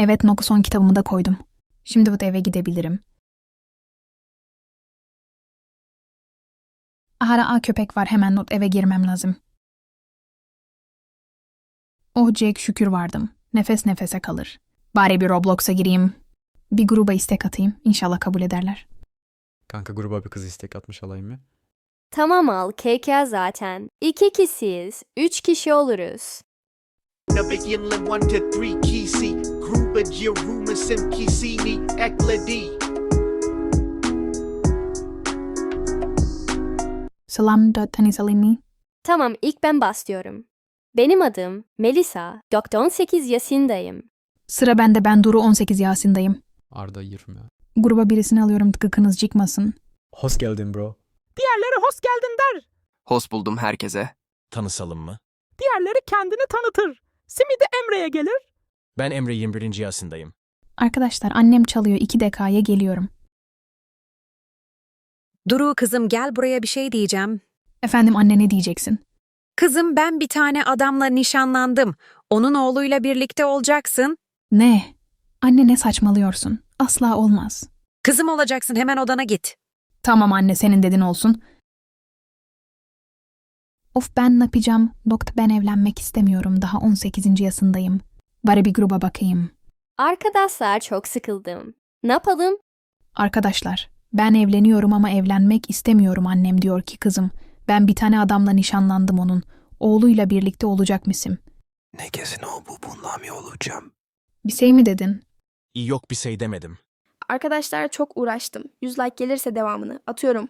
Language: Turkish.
Evet Noku son kitabımı da koydum. Şimdi bu da eve gidebilirim. Ahara A köpek var hemen not eve girmem lazım. Oh Jack şükür vardım. Nefes nefese kalır. Bari bir Roblox'a gireyim. Bir gruba istek atayım. İnşallah kabul ederler. Kanka gruba bir kız istek atmış alayım mı? Tamam al KK zaten. İki kişiyiz. Üç kişi oluruz. Na bigyan lim 1 to 3 kisi Grupa Jiruma sim kisini ekledi Selam tanisalimi. Tamam ilk ben başlıyorum. Benim adım Melisa. 98 yaşındayım. Sıra bende ben Duru 18 yaşındayım. Arda 20. Gruba birisini alıyorum tıkıkınız çıkmasın. Hoş geldin bro. Diğerleri hoş geldin der. Hoş buldum herkese. Tanısalım mı? Diğerleri kendini tanıtır. Simi de Emre'ye gelir. Ben Emre 21. yaşındayım. Arkadaşlar annem çalıyor 2 dakikaya geliyorum. Duru kızım gel buraya bir şey diyeceğim. Efendim anne ne diyeceksin? Kızım ben bir tane adamla nişanlandım. Onun oğluyla birlikte olacaksın. Ne? Anne ne saçmalıyorsun? Asla olmaz. Kızım olacaksın hemen odana git. Tamam anne senin dedin olsun. Of ben ne yapacağım? Doktor ben evlenmek istemiyorum. Daha 18. yaşındayım. Bari bir gruba bakayım. Arkadaşlar çok sıkıldım. Ne yapalım? Arkadaşlar ben evleniyorum ama evlenmek istemiyorum annem diyor ki kızım. Ben bir tane adamla nişanlandım onun. Oğluyla birlikte olacak mısın? Ne kesin o bu bundan mı olacağım? Bir şey mi dedin? İyi yok bir şey demedim. Arkadaşlar çok uğraştım. 100 like gelirse devamını atıyorum.